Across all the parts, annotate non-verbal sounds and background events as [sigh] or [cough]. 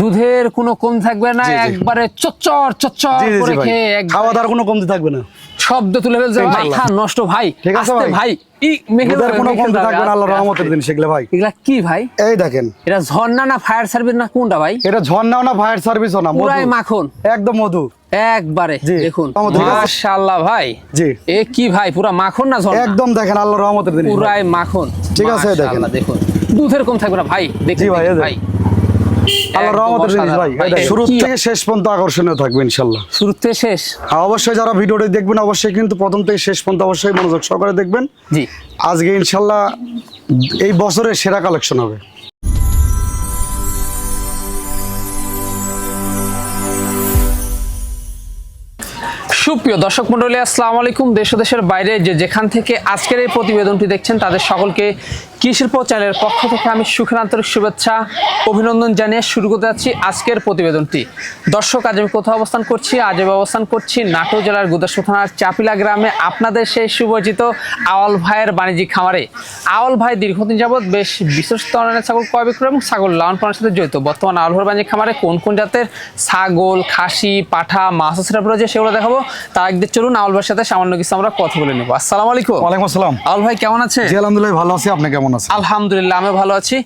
দুধের কোনো কম থাকবে না। একবারে চচ্চর চচ্চর করে খেয়ে খাওয়া দাওয়ার কোনো কমতি থাকবে না। শব্দ তুলে ফেলছে। খা নষ্ট ভাই ঠিক আছে আস্তে ভাই। ভাই। ই মেখে দুধের কোনো কমতি থাকবে না আল্লাহ রহমতের দিন সেগুলো ভাই। এগুলা কি ভাই? এই দেখেন। এটা ঝর্ণা না ফায়ার সার্ভিস না কোনটা ভাই? এটা ঝর্ণাও না ফায়ার না পুরাই মাখন। একদম মধু। একবারে দেখুন? মাশাআল্লাহ ভাই। জি। এ কি ভাই পুরা মাখন না ঝর্ণা? একদম দেখেন আল্লাহ রহমতের দিন। পুরাই মাখন। ঠিক আছে, দেখেন। দেখুন। দুধের কম থাকবে না ভাই দেখুন যে। ভাই। আল্লাহ রহমতের জিনিস ভাই ভাই, এই দেখেন, এ শুরু থেকে শেষ পর্যন্ত আকর্ষণীয় থাকবে ইনশাল্লাহ। শুরুতে শেষ? আর অবশ্যই যারা ভিডিওটি দেখবেন অবশ্যই কিন্তু প্রথম থেকে শেষ পর্যন্ত অবশ্যই মনোযোগ সহকারে দেখবেন। জি। আজকে ইনশাল্লাহ এই বছরের সেরা কালেকশন হবে। সুপ্রিয় দর্শক মন্ডলী আসসালামু আলাইকুম। দেশ দেশের বাইরে যে যেখান থেকে আজকের এই প্রতিবেদনটি দেখছেন তাদের সকলকে কৃষিল্প চ্যানেলের পক্ষ থেকে আমি সুখের আন্তরিক শুভেচ্ছা অভিনন্দন জানিয়ে শুরু করতে যাচ্ছি আজকের প্রতিবেদনটি। দর্শক আজ আমি কোথাও অবস্থান করছি? আজ আমি অবস্থান করছি নাটোর জেলার গুদাসু থানার চাপিলা গ্রামে আপনাদের সেই সুপরিচিত আওয়াল ভাইয়ের বাণিজ্যিক খামারে। আওয়াল ভাই দীর্ঘদিন যাবৎ বেশ বিশ্বস্ত ধরনের ছাগল ক্রয় বিক্রয় এবং ছাগল লালন পালনের সাথে জড়িত। বর্তমান আওয়াল ভাইয়ের বাণিজ্যিক খামারে কোন কোন জাতের ছাগল খাসি পাঠা মাছ সেটা রয়েছে সেগুলো দেখাবো। তার একদিন চলুন আওয়াল ভাইয়ের সাথে সামান্য কিছু আমরা কথা বলে নেব। আসসালামু আলাইকুম। ওয়ালাইকুম আসসালাম। আওয়াল ভাই কেমন আছে? জি আলহামদুলিল্লাহ ভালো আছি। আপনি কেমন আছেন? আলহামদুলিল্লাহ আমি ভালো আছি।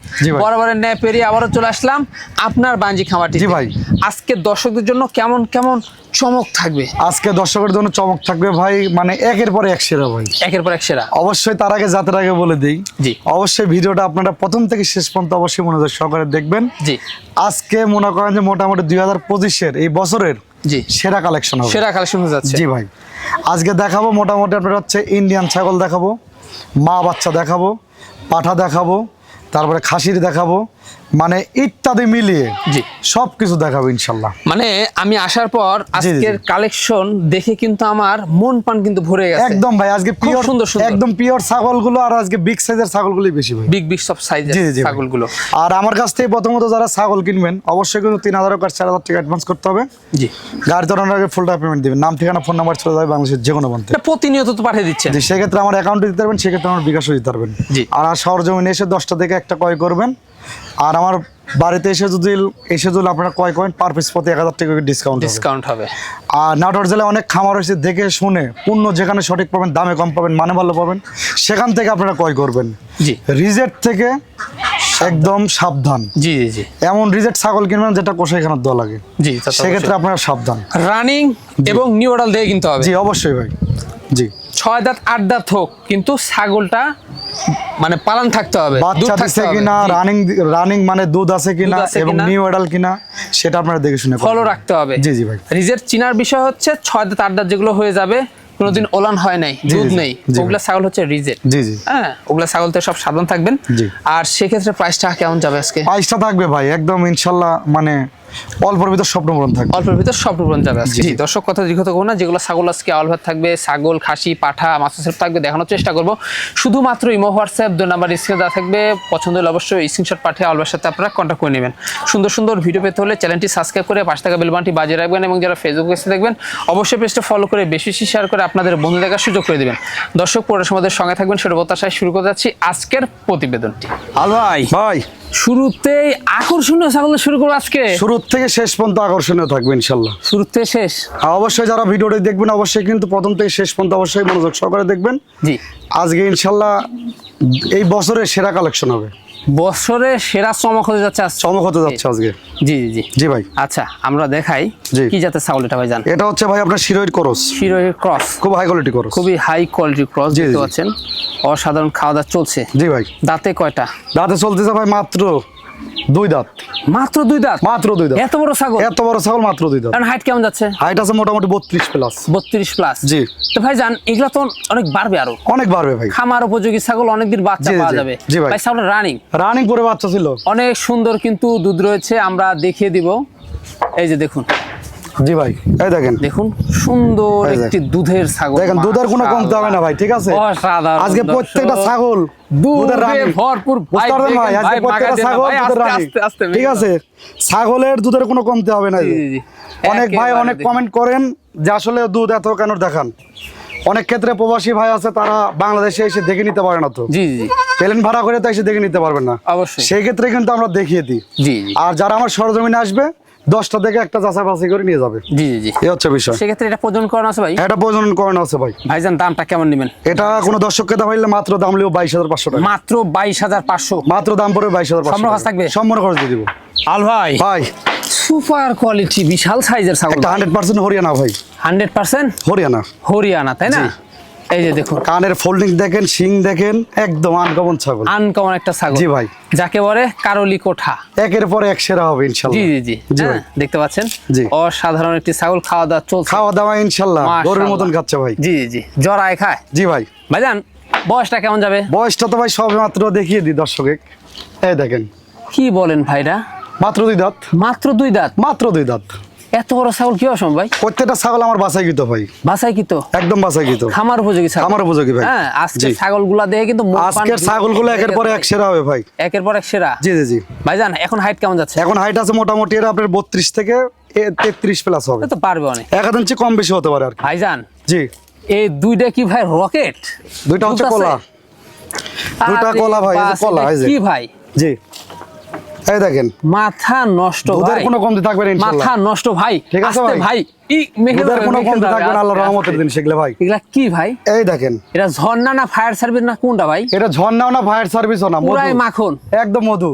বরাবরের ন্যায় পেরিয়ে আবারও চলে আসলাম আপনার বাঞ্জি খামারটি জি ভাই। আজকে দর্শকদের জন্য কেমন কেমন চমক থাকবে? আজকে দর্শকের জন্য চমক থাকবে ভাই মানে একের পরে এক সেরা ভাই। একের পর এক সেরা। অবশ্যই তার আগে যাত্রার আগে বলে দিই। জি। অবশ্যই ভিডিওটা আপনারা প্রথম থেকে শেষ পর্যন্ত অবশ্যই মনোযোগ সহকারে দেখবেন। জি। আজকে মনে করেন যে মোটামুটি দুই হাজার পঁচিশের এই বছরের জি। সেরা কালেকশন হবে। সেরা কালেকশন হয়ে যাচ্ছে। জি ভাই। আজকে দেখাবো মোটামুটি আপনার হচ্ছে ইন্ডিয়ান ছাগল দেখাবো মা বাচ্চা দেখাবো। পাঠা দেখাবো তারপরে খাসির দেখাবো মানে ইত্যাদি মিলিয়ে জি। সব কিছু দেখাবো ইনশাল্লাহ। মানে আমি আসার পর। আজকের কালেকশন দেখে কিন্তু আমার মন পান কিন্তু ভরে গেছে। একদম ভাই আজকে পিওর সুন্দর সুন্দর। একদম পিওর ছাগলগুলো আর আজকে বিগ সাইজের ছাগলগুলোই বেশি ভাই। বিগ বিগ সব সাইজের ছাগলগুলো। আর আমার কাছ থেকে প্রথমত যারা ছাগল কিনবেন অবশ্যই কিন্তু তিন হাজার কার চার হাজার টাকা অ্যাডভান্স করতে হবে। জি। গাড়ি চালানোর আগে ফুল টাকা পেমেন্ট দিবেন। নাম ঠিকানা ফোন নাম্বার চলে যাবে বাংলাদেশের যে কোনো প্রান্তে প্রতিনিয়ত তো পাঠিয়ে দিচ্ছেন। সেক্ষেত্রে আমার অ্যাকাউন্টে দিতে পারবেন সেক্ষেত্রে আমার বিকাশও দিতে পারবেন। জি। আর আর শহর জমিনে এসে দশটা থেকে একটা ক্রয় করবেন। আর আমার বাড়িতে এসে যদি এসে যদি আপনারা ক্রয় করেন পার পিস প্রতি এক হাজার টাকা ডিসকাউন্ট ডিসকাউন্ট হবে। আর নাটোর জেলায় অনেক খামার হয়েছে দেখে শুনে পূর্ণ যেখানে সঠিক পাবেন দামে কম পাবেন মানে ভালো পাবেন সেখান থেকে আপনারা ক্রয় করবেন। জি। রিজেট থেকে একদম সাবধান। জি জি জি। এমন রিজেক্ট ছাগল কিনবেন যেটা কষাইখানার দেওয়া লাগে। জি সেক্ষেত্রে আপনারা সাবধান। রানিং এবং নিউ অর্ডার দিয়ে কিনতে হবে। জি অবশ্যই ভাই। জি। ছয় দাঁত আট দাঁত হোক কিন্তু ছাগলটা মানে পালন থাকতে হবে বাচ্চা হবে। কিনা রানিং রানিং মানে দুধ আছে কিনা এবং নিউ এডাল কিনা সেটা আপনারা দেখে শুনে ফলো রাখতে হবে। জি জি ভাই। রিজের চিনার বিষয় হচ্ছে ছয় দাঁত আট দাঁত যেগুলো হয়ে যাবে কোনোদিন ওলান হয় নাই দুধ নেই ওগুলা ছাগল হচ্ছে রিজেট জি জি। হ্যাঁ ওগুলা ছাগল থেকে সব সাবধান থাকবেন। আর সেক্ষেত্রে প্রাইসটা কেমন যাবে আজকে? পাইসটা থাকবে ভাই একদম ইনশাল্লাহ মানে অল্পর ভিতর স্বপ্ন পূরণ থাকবে। অল্পের ভিতর সব পূরণ যাবে জি। দর্শক কথা দীর্ঘত করব না। যেগুলো ছাগল আজকে আলভাত থাকবে ছাগল খাসি পাঠা মাছের থাকবে দেখানোর চেষ্টা করব। শুধুমাত্র ইমো হোয়াটসঅ্যাপ দুই নাম্বার স্ক্রিনে দেওয়া থাকবে। পছন্দ হলে অবশ্যই স্ক্রিনশট পাঠিয়ে আলবার সাথে আপনারা কন্ট্যাক্ট করে নেবেন। সুন্দর সুন্দর ভিডিও পেতে হলে চ্যানেলটি সাবস্ক্রাইব করে পাশে থাকা বেলবানটি বাজিয়ে রাখবেন এবং যারা ফেসবুক পেজে দেখবেন অবশ্যই পেজটা ফলো করে বেশি বেশি শেয়ার করে আপনাদের বন্ধু দেখার সুযোগ করে দেবেন। দর্শক সমাদের সঙ্গে থাকবেন সেটা প্রত্যাশায় শুরু করে যাচ্ছি আজকের প্রতিবেদনটি। আল ভাই ভাই। শুরুতেই আকর্ষণীয় ছাগল শুরু করব আজকে। শুরুর থেকে শেষ পর্যন্ত আকর্ষণীয় থাকবে ইনশাল্লাহ। শুরুতে শেষ। অবশ্যই যারা ভিডিওটি দেখবেন অবশ্যই কিন্তু প্রথম থেকে শেষ পর্যন্ত অবশ্যই মনোযোগ সহকারে দেখবেন। জি। আজকে ইনশাল্লাহ এই বছরের সেরা কালেকশন হবে। বছরে সেরা চমক হতে যাচ্ছে। চমক হতে যাচ্ছে আজকে। জি জি জি। জি ভাই। আচ্ছা আমরা দেখাই। কি জাতের ছাগল এটা ভাই জান এটা হচ্ছে ভাই আপনার শিরোয়ের ক্রস। শিরোয়ের ক্রস। খুব হাই কোয়ালিটি ক্রস। খুবই হাই কোয়ালিটি ক্রস দেখতে পাচ্ছেন। অসাধারণ খাওয়া দাওয়া চলছে। জি ভাই। দাঁতে কয়টা? দাঁতে চলতেছে ভাই মাত্র দুই দাঁত। মাত্র দুই দাঁত? মাত্র দুই দাঁত। এত বড় ছাগল? এত বড় ছাগল মাত্র দুই দাঁত। কারণ হাইট কেমন যাচ্ছে? হাইট আছে মোটামুটি বত্রিশ প্লাস বত্রিশ প্লাস জি। তো ভাই জান এগুলো তো অনেক বাড়বে আরও। অনেক বাড়বে ভাই। খামার উপযোগী ছাগল অনেকদিন বাচ্চা পাওয়া যাবে। জি। ভাই। ছাগল রানিং রানিং করে বাচ্চা ছিল। অনেক সুন্দর কিন্তু দুধ রয়েছে আমরা দেখিয়ে দিব। এই যে দেখুন। জি ভাই এই দেখেন। দেখুন সুন্দর একটি দুধের ছাগল দেখেন দুধের কোনো কমতে হবে না ভাই ঠিক আছে? অসাধারণ আজকে প্রত্যেকটা ছাগল দুধের রানী। ভরপুর ভাই, আজকে প্রত্যেকটা ছাগল দুধের রানী। ঠিক আছে? ছাগলের দুধের কোনো কমতে হবে না। অনেক ভাই অনেক কমেন্ট করেন যে আসলে দুধ এত কেন দেখান? অনেক ক্ষেত্রে প্রবাসী ভাই আছে তারা বাংলাদেশে এসে দেখে নিতে পারে না তো। জি জি। জি প্লেন ভাড়া করে তো এসে দেখে নিতে পারবেন না। অবশ্যই। সেই ক্ষেত্রে কিন্তু আমরা দেখিয়ে দিই। জি। আর যারা আমার সরজমিনে আসবে দশটা থেকে একটা যাচাই বাছাই করে নিয়ে যাবে। জি জি জি। এই হচ্ছে বিষয়। সেক্ষেত্রে এটা প্রজন করানো আছে ভাই? এটা প্রজনন করানো আছে ভাই। ভাইজান দামটা কেমন নেবেন? এটা কোনো দর্শককে দাম হইলে মাত্র দাম লিও বাইশ হাজার পাঁচশো টাকা। মাত্র বাইশ হাজার পাঁচশো। মাত্র দাম পড়বে বাইশ হাজার সম্পূর্ণ খরচ থাকবে? সম্পূর্ণ খরচ দিয়ে দিব। আল ভাই ভাই। সুপার কোয়ালিটি বিশাল সাইজের ছাগল। হান্ড্রেড পার্সেন্ট হরিয়ানা ভাই। Hundred percent Haryana. হরিয়ানা তাই না। এই যে দেখুন। কানের ফোল্ডিং দেখেন শিং দেখেন একদম আনকমন ছাগল। আনকমন একটা ছাগল। জি ভাই। যাকে বলে কারলি কোঠা। একের পর এক সেরা হবে জি ইনশাল্লাহ। জি জি জি। হ্যাঁ, দেখতে পাচ্ছেন? জি। অসাধারণ একটি ছাগল খাওয়া দাওয়া চলছে। খাওয়া দাওয়া ইনশাল্লাহ। গরুর মতন খাচ্ছে ভাই। জি জি জি। জরায় খায়? জি ভাই। ভাইজান বয়সটা কেমন যাবে? বয়সটা তো ভাই সবে মাত্র দেখিয়ে দিই দর্শকে এই দেখেন। কি বলেন ভাইরা? মাত্র দুই দাঁত। মাত্র দুই দাঁত। মাত্র দুই দাঁত। এত বড় ছাগল কি অসম ভাই? প্রত্যেকটা ছাগল আমার বাসায় গিত ভাই। বাসাই কি তো একদম বাসায় গিত খামার উপযোগী ছাগল? খামার উপযোগী ভাই। হ্যাঁ আজকে। ছাগলগুলা দেখে কিন্তু আজকের ছাগলগুলো একের পরে এক সেরা হবে ভাই। ভাই। একের পর এক সেরা? জি জি জি। ভাইজান এখন হাইট কেমন যাচ্ছে? এখন হাইট আছে মোটামুটি এটা আপনার বত্রিশ থেকে তেত্রিশ প্লাস হবে। তো পারবে অনেক। এক ইঞ্চি কম বেশি হতে পারে আর কি। ভাইজান জি। এই দুইটা কি ভাই রকেট? দুইটা হচ্ছে কলা। দুইটা কলা ভাই, কলা, এই যে। কি ভাই? জি। এই দেখেন। মাথা নষ্ট ভাই। কোনো কমতি থাকবে না ইনশাল্লাহ। মাথা নষ্ট ভাই। ঠিক আছে ভাই? ই ধরে, কোনো কমতি থাকবে না আল্লাহর রহমতের দিন ভাই। এগুলা কি ভাই? এই দেখেন। এটা ঝর্ণা না ফায়ার সার্ভিস না কোনটা ভাই? এটা ঝর্ণাও না ফায়ার সার্ভিসও না পুরাই মধু। মাখন। একদম মধু।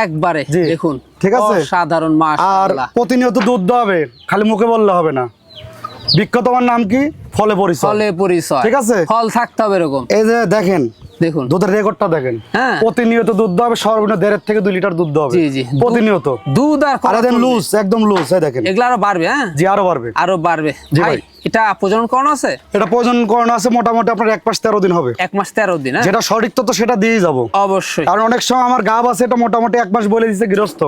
একবারে দেখুন। ঠিক আছে? সাধারণ আর প্রতিনিয়ত দুধ দেওয়া হবে খালি মুখে বললে হবে না। বিখ্যাত নাম কি? ফলে পরিচয়। ফলে পরিচয়। ঠিক আছে? ফল থাকতে হবে এরকম। এই যে দেখেন দেখুন। দুধের রেকর্ডটা দেখেন। হ্যাঁ। প্রতিনিয়ত দুধ হবে সর্বনিম্ন দেড় থেকে দুই লিটার দুধ হবে। জি জি। প্রতিনিয়ত। দুধ আর। লুজ একদম লুজ দেখেন। এগুলো আরও বাড়বে হ্যাঁ? জি আরও বাড়বে। আরও বাড়বে। ভাই। এটা প্রজনন করানো আছে? এটা প্রয়োজন করানো আছে মোটামুটি আপনার এক মাস তেরো দিন হবে। এক মাস তেরো দিন হ্যাঁ? যেটা সঠিক তথ্য সেটা দিয়েই যাব। অবশ্যই। কারণ অনেক সময় আমার গাব আছে এটা মোটামুটি এক মাস বলে দিচ্ছে গৃহস্থ।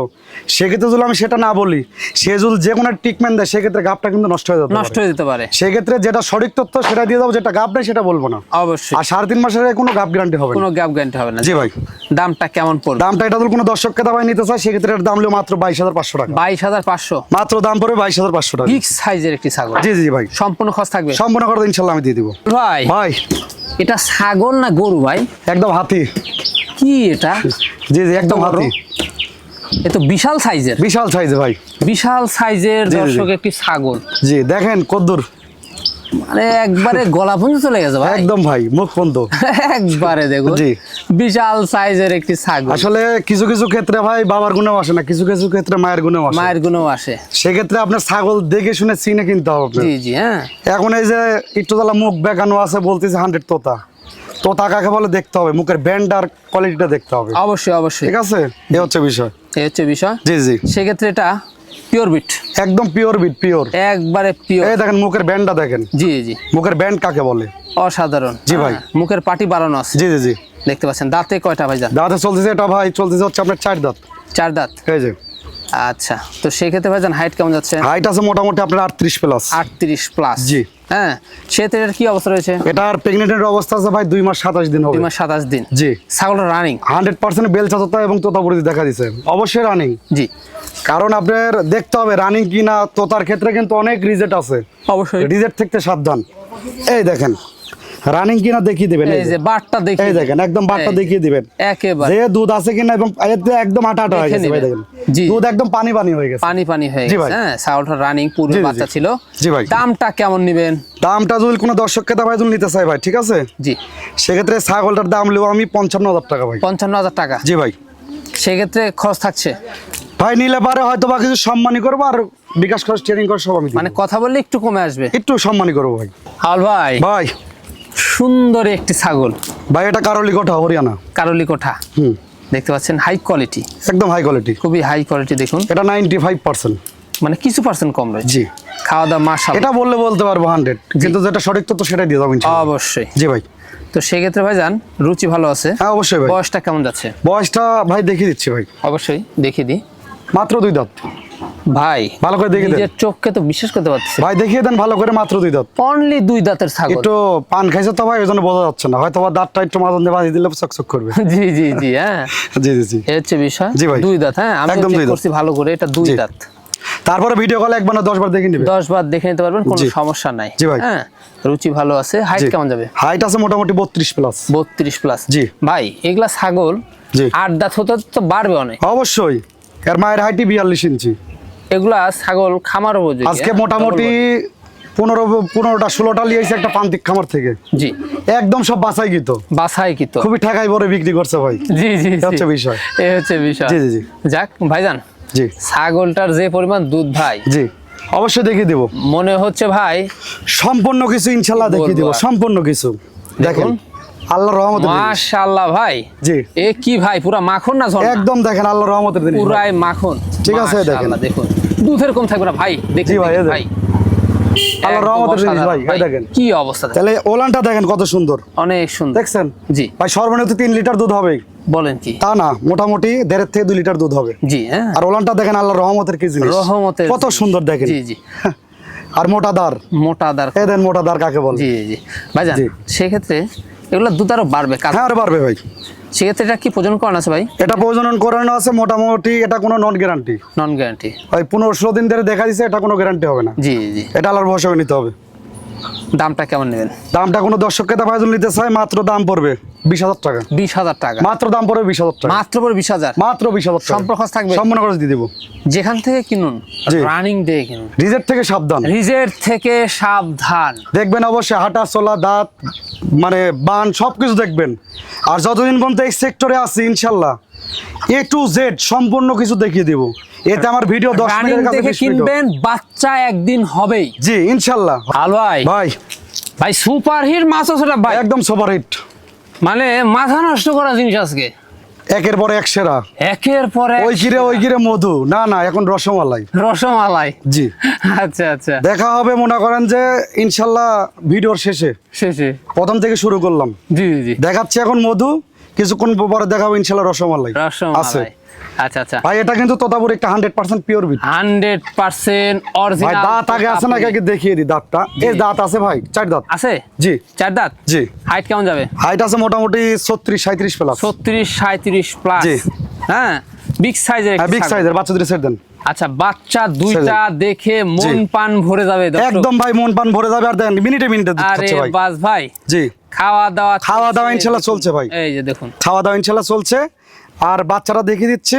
সেক্ষেত্রে যদি আমি সেটা না বলি সে যদি যে কোনো ট্রিটমেন্ট দেয় সেক্ষেত্রে গাবটা কিন্তু নষ্ট হয়ে যেতে নষ্ট হয়ে যেতে পারে। সেক্ষেত্রে যেটা সঠিক তথ্য সেটা দিয়ে যাব যেটা গাব নেই সেটা বলব না। অবশ্যই। আর সাড়ে তিন মাসের কোনো গাব গ্যারান্টি হবে না। কোনো গ্যাপ গ্যারান্টি হবে না। জি ভাই। দামটা কেমন পড়বে? দামটা এটা যদি কোনো দর্শককে দাবাই নিতে চায় সেক্ষেত্রে এর দাম হলো মাত্র বাইশ হাজার পাঁচশো টাকা। বাইশ হাজার পাঁচশো? মাত্র দাম পড়বে বাইশ হাজার পাঁচশো টাকা। বিগ সাইজের একটি ছাগল। জি জি ভাই। সম্পূর্ণ খরচ থাকবে? সম্পূর্ণ খরচ ইনশাল্লাহ আমি দিয়ে দিব। ভাই ভাই। এটা ছাগল না গরু ভাই? একদম হাতি। কি এটা? জি জি একদম হাতি। এ তো বিশাল সাইজের। বিশাল সাইজের ভাই। বিশাল সাইজের। দর্শক একটি ছাগল। জি দেখেন কদ্দুর। মানে একবারে গলা পর্যন্ত চলে গেছে ভাই। একদম ভাই মুখ বন্ধ। [laughs] একবারে দেখুন। জি। বিশাল সাইজের একটি ছাগল। আসলে কিছু কিছু ক্ষেত্রে ভাই বাবার গুণেও আসে না কিছু কিছু ক্ষেত্রে মায়ের গুণেও আসে। মায়ের গুণও আসে। সেক্ষেত্রে আপনার ছাগল দেখে শুনে চিনে কিনতে হবে জি জি হ্যাঁ। এখন এই যে একটু তালা মুখ বেঁকানো আছে বলতেছে হান্ড্রেড তোতা। তোতা কাকে বলে দেখতে হবে মুখের ব্যান্ড আর কোয়ালিটিটা দেখতে হবে। অবশ্যই অবশ্যই। ঠিক আছে? এ হচ্ছে বিষয়। এই হচ্ছে বিষয়। জি জি। সেক্ষেত্রে এটা পিওর বিট একদম পিওর বিট পিওর একবারে পিওর এই দেখেন মুখের ব্যান্ডটা দেখেন। জি জি। মুখের ব্যান্ড কাকে বলে? অসাধারণ। জি ভাই। হ্যাঁ, মুখের পাটি বাড়ানো আছে। জি জি জি। দেখতে পাচ্ছেন দাঁতে কয়টা ভাই দাঁতে? চলতেছে এটা ভাই চলতেছে হচ্ছে আপনার চার দাঁত। চার দাঁত? এই যে। আচ্ছা তো সেক্ষেত্রে ভাইজান হাইট কেমন যাচ্ছে? হাইট আছে মোটামুটি আপনার আটত্রিশ প্লাস আটত্রিশ প্লাস জি। হ্যাঁ সেটার কি অবস্থা রয়েছে? এটার প্রেগনেন্টের অবস্থা আছে ভাই দুই মাস সাতাশ দিন হবে। দুই মাস সাতাশ দিন। জি। ছাগল রানিং হান্ড্রেড পার্সেন্ট বেল চাচতা এবং তোতাপুরি দেখা দিচ্ছে অবশ্যই রানিং জি। কারণ আপনার দেখতে হবে রানিং কি না তোতার ক্ষেত্রে কিন্তু অনেক রিজেক্ট আছে। অবশ্যই। রিজেট থেকে সাবধান। এই দেখেন। রানিং কিনা দেখিয়ে দিবেন এই যে বাটটা দেখি এই দেখেন একদম বাটটা দেখিয়ে দিবেন। একেবারে। যে দুধ আছে কিনা এবং এতে একদম আটা আটা হয়ে গেছে ভাই দেখেন। জি। দুধ একদম পানি পানি হয়ে গেছে। পানি পানি হয়ে গেছে ভাই। হ্যাঁ ছাগলটা রানিং জি, বাচ্চা ছিল। জি ভাই। দামটা কেমন নিবেন? দামটা যদি কোনো দর্শককে দাবাই যদি নিতে চাই ভাই ঠিক আছে? জি। সেক্ষেত্রে ছাগলটার দাম নেব আমি পঞ্চান্ন হাজার টাকা ভাই। পঞ্চান্ন হাজার টাকা? জি ভাই। সেক্ষেত্রে খরচ থাকছে? ভাই নিলে পারে হয়তো বা কিছু সম্মানই করব আর বিকাশ খরচ ট্রেনিং খরচ সব আমি মানে কথা বললে একটু কমে আসবে। একটু সম্মানই করব ভাই। হাল ভাই। ভাই। সুন্দর একটি ছাগল। ভাই এটা কারলি কোঠা হরিয়ানা। কারলি কোঠা হুম। দেখতে পাচ্ছেন হাই কোয়ালিটি একদম হাই কোয়ালিটি খুবই হাই কোয়ালিটি দেখুন। এটা নাইনটি ফাইভ পার্সেন্ট মানে কিছু পার্সেন্ট কম রয়েছে। জি। খাওয়া দাওয়া মাসাল এটা বললে বলতে পারব হান্ড্রেড কিন্তু যেটা সঠিক তথ্য সেটাই দিয়ে যাব ইনশাআল্লাহ। অবশ্যই। জি ভাই। তো সেক্ষেত্রে ভাই যান রুচি ভালো আছে? হ্যাঁ অবশ্যই ভাই। বয়সটা কেমন যাচ্ছে? বয়সটা ভাই দেখিয়ে দিচ্ছি ভাই। অবশ্যই দেখিয়ে দিই। মাত্র দুই দাঁত। ভাই ভালো করে দেখে দেন। চোখকে তো বিশ্বাস করতে পারছি ভাই দেখিয়ে দেন ভালো করে মাত্র দুই দাঁত। অনলি দুই দাঁতের ছাগল। একটু পান খাইছে তো ভাই ওই জন্য বোঝা যাচ্ছে না। হয়তো দাঁতটা একটু মাঝন দিয়ে বাজিয়ে দিলে চকচক করবে। [laughs] জি জি জি হ্যাঁ। [laughs] জি জি জি। হচ্ছে বিষয়। জি ভাই। দুই দাঁত হ্যাঁ আমি একদম দুই। করছি ভালো করে এটা দুই দাঁত। তারপরে ভিডিও কলে একবার না দশ বার দেখে নিবে। দশ বার দেখে নিতে পারবেন কোনো সমস্যা নাই। জি ভাই। হ্যাঁ রুচি ভালো আছে। হাইট কেমন যাবে? হাইট আছে মোটামুটি বত্রিশ প্লাস বত্রিশ প্লাস জি। ভাই এগুলা ছাগল। আট দাঁত হতে হতে তো বাড়বে অনেক। অবশ্যই। এর মায়ের হাইটই বিয়াল্লিশ ইঞ্চি। এগুলা ছাগল খামার উপযোগী আজকে হ্যাঁ? মোটামুটি পনেরো পনেরোটা ষোলোটা লিয়েছে একটা প্রান্তিক খামার থেকে। জি। একদম সব বাসাই গিত বাসাই কি তো খুবই ঠেকাই পরে বিক্রি করছে ভাই। জি জি হচ্ছে বিষয়। এই হচ্ছে বিষয়। জি, জি, জি। যাক ভাইজান জি। ছাগলটার যে পরিমাণ দুধ ভাই জি। অবশ্যই দেখিয়ে দেবো। মনে হচ্ছে ভাই সম্পূর্ণ কিছু ইনশাল্লাহ দেখিয়ে দিব। সম্পূর্ণ কিছু। দেখুন। আল্লাহর রহমতের জিনিস। মাশাআল্লাহ ভাই। জি। এ কি ভাই পুরা মাখন না ঝর্ণা? একদম দেখেন আল্লাহর রহমতের ভাই। পুরাই মাখন। ঠিক আছে, দেখেন। দেখুন। দুধের কম থাকবে না ভাই দেখুন জি ভাই, ভাই। আল্লাহর রহমতের জিনিস ভাই, এই দেখেন। কি অবস্থা তাহলে ওলানটা দেখেন কত সুন্দর। অনেক সুন্দর। দেখছেন? জি। ভাই সর্বনিম্ন তিন লিটার দুধ হবে বলেন কি? তা না মোটামুটি দেড়ের থেকে দুই লিটার দুধ হবে। জি হ্যাঁ। আর ওলানটা দেখেন আল্লাহর রহমতের কি জিনিস। রহমতের কত সুন্দর দেখেন। জি জি। [laughs] আর মোটা দার। মোটা দার। দেন মোটা দার কাকে বলে। জি জি। ভাইজান। সেক্ষেত্রে এগুলো দুধ আরও বাড়বে হ্যাঁ আরও বাড়বে ভাই। সেক্ষেত্রে এটা কি প্রজনন করানো আছে ভাই? এটা প্রজনন করানো আছে মোটামুটি এটা কোনো নন গ্যারান্টি নন গ্যারান্টি ভাই পনেরো ষোলো দিন ধরে দেখা দিচ্ছে এটা কোনো গ্যারান্টি হবে না। জি জি। এটা আল্লাহর ভরসা নিতে হবে। দামটা কেমন নেবেন? দামটা কোনো দর্শক ক্রেতা ভাইজন নিতে চায় মাত্র দাম পড়বে বিশ হাজার টাকা। বিশ হাজার টাকা। মাত্র দাম পড়বে বিশ হাজার টাকা। মাত্র পরে বিশ হাজার? মাত্র বিশ হাজার খরচ থাকবে? সম্পূর্ণ খরচ দিয়ে দেবো। যেখান থেকে কিনুন রানিং দিয়ে কিনুন। রিজের থেকে সাবধান। রিজের থেকে সাবধান। দেখবেন অবশ্যই হাঁটা চলা দাঁত মানে বান সব কিছু দেখবেন। আর যতদিন পর্যন্ত এই সেক্টরে আছি ইনশাল্লাহ এ টু জেড সম্পূর্ণ কিছু দেখিয়ে দেবো। এতে আমার ভিডিও দশ রানিং মিনিটের কাছে দেখে 20 মিনিট। হবে। কিনবেন বাচ্চা একদিন হবেই। জি ইনশাল্লাহ। ভালো ভাই। ভাই। ভাই সুপার হিট মাছ আছে ভাই? একদম সুপার হিট মানে মাথা নষ্ট করা জিনিস আজকে। একের পরে এক সেরা। একের পরে ওই কিরে ওই কিরে মধু। না না এখন রসমালাই। রসমালাই। জি। আচ্ছা আচ্ছা। দেখা হবে মনে করেন যে ইনশাল্লাহ ভিডিওর শেষে। শেষে। প্রথম থেকে শুরু করলাম। জি জি দেখাচ্ছি এখন মধু। কিছুক্ষণ পরে দেখাবো ইনশাল্লাহ রসমালাই। আছে। রসমালাই আচ্ছা আচ্ছা। ভাই এটা কিন্তু তোতাপুর একটা হান্ড্রেড পার্সেন্ট পিওর বিট হান্ড্রেড পার্সেন্ট ভাই অরিজিনাল দাঁত আগে আছে নাকি আগে দেখিয়ে দিই দাঁতটা। এই দাঁত আছে ভাই চার দাঁত। আছে? জি। চার দাঁত? জি। হাইট কেমন যাবে? হাইট আছে মোটামুটি ছত্রিশ সাঁত্রিশ প্লাস ছত্রিশ সাঁত্রিশ প্লাস জি। হ্যাঁ? বিগ সাইজের বিগ সাইজের বাচ্চাদের সেট দেন। আচ্ছা বাচ্চা দুইটা দেখে মন পান ভরে যাবে একদম ভাই মন পান ভরে যাবে। আর দেন মিনিটে মিনিটে আরে বাস ভাই। জি। খাওয়া দাওয়া খাওয়া দাওয়া ইনশাল্লাহ চলছে ভাই। এই যে দেখুন। খাওয়া দাওয়া ইনশাল্লাহ চলছে। আর বাচ্চারা দেখিয়ে দিচ্ছি।